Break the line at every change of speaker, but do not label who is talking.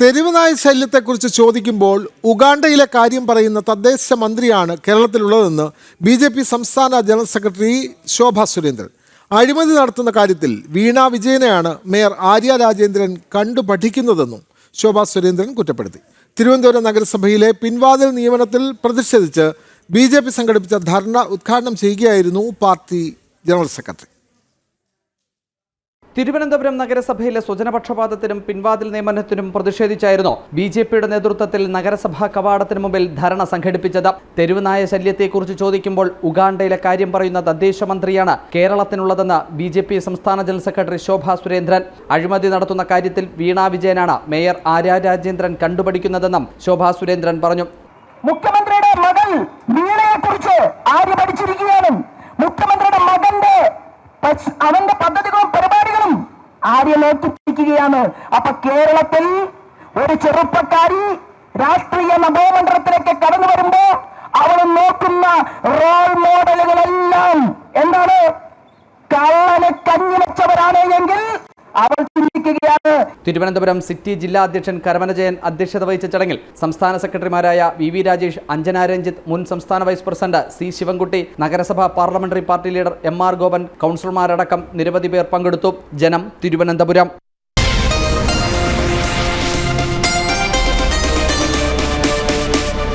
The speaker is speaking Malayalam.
തെരുവ് നായ ശല്യത്തെക്കുറിച്ച് ചോദിക്കുമ്പോൾ ഉഗാണ്ടയിലെ കാര്യം പറയുന്ന തദ്ദേശ മന്ത്രിയാണ് കേരളത്തിലുള്ളതെന്ന് ബി ജെ പി സംസ്ഥാന ജനറൽ സെക്രട്ടറി ശോഭ സുരേന്ദ്രൻ. അഴിമതി നടത്തുന്ന കാര്യത്തിൽ വീണ വിജയനെയാണ് മേയർ ആര്യ രാജേന്ദ്രൻ കണ്ടു പഠിക്കുന്നതെന്നും ശോഭ സുരേന്ദ്രൻ കുറ്റപ്പെടുത്തി. തിരുവനന്തപുരം നഗരസഭയിലെ പിൻവാതിൽ നിയമനത്തിൽ പ്രതിഷേധിച്ച് ബി ജെ പി സംഘടിപ്പിച്ച ധർണ ഉദ്ഘാടനം ചെയ്യുകയായിരുന്നു പാർട്ടി ജനറൽ സെക്രട്ടറി.
തിരുവനന്തപുരം നഗരസഭയിലെ സ്വജനപക്ഷപാതത്തിനും പിൻവാതിൽ നിയമനത്തിനും പ്രതിഷേധിച്ചായിരുന്നു ബി ജെ പിയുടെ നേതൃത്വത്തിൽ നഗരസഭാ കവാടത്തിന് മുമ്പിൽ ധരണ സംഘടിപ്പിച്ചത്. തെരുവുനായ ശല്യത്തെക്കുറിച്ച് ചോദിക്കുമ്പോൾ ഉഗാണ്ടയിലെ കാര്യം പറയുന്ന തദ്ദേശ മന്ത്രിയാണ് കേരളത്തിനുള്ളതെന്ന് ബി ജെ പി സംസ്ഥാന ജനറൽ സെക്രട്ടറി ശോഭ സുരേന്ദ്രൻ. അഴിമതി നടത്തുന്ന കാര്യത്തിൽ വീണ വിജയനാണ് മേയർ ആര്യ രാജേന്ദ്രൻ കണ്ടുപഠിക്കുന്നതെന്നും ശോഭ സുരേന്ദ്രൻ പറഞ്ഞു.
മുഖ്യമന്ത്രിയുടെ മകൾ വീണയെ കുറിച്ച് ആര് പഠിച്ചിരിക്കുകയാണ്? മുഖ്യമന്ത്രിയുടെ മകന്റെ അവന്റെ പദ്ധതികളും പരിപാടികളും ആര്യ നോക്കിപ്പിടിക്കുകയാണ് അപ്പൊ കേരളത്തിൽ ഒരു ചെറുപ്പക്കാരി രാഷ്ട്രീയ നവോമണ്ഡലത്തിലേക്ക് കടന്നു വരുമ്പോ അവൾ നോക്കുന്ന റോൾ മോഡലുകളെല്ലാം എന്താണ്? കള്ളനെ കഞ്ഞി വെച്ചവരാണ് എങ്കിൽ അവൾ
തിരുവനന്തപുരം സിറ്റി ജില്ലാ അധ്യക്ഷൻ കരമനജയൻ അധ്യക്ഷത വഹിച്ച ചടങ്ങിൽ സംസ്ഥാന സെക്രട്ടറിമാരായ വി വി രാജേഷ് അഞ്ജന രഞ്ജിത്ത് മുൻ സംസ്ഥാന വൈസ് പ്രസിഡന്റ് സി ശിവൻകുട്ടി നഗരസഭാ parliamentary party leader M R Gopan കൗൺസിലർമാരടക്കം നിരവധി പേർ പങ്കെടുത്തു. ജനം തിരുവനന്തപുരം.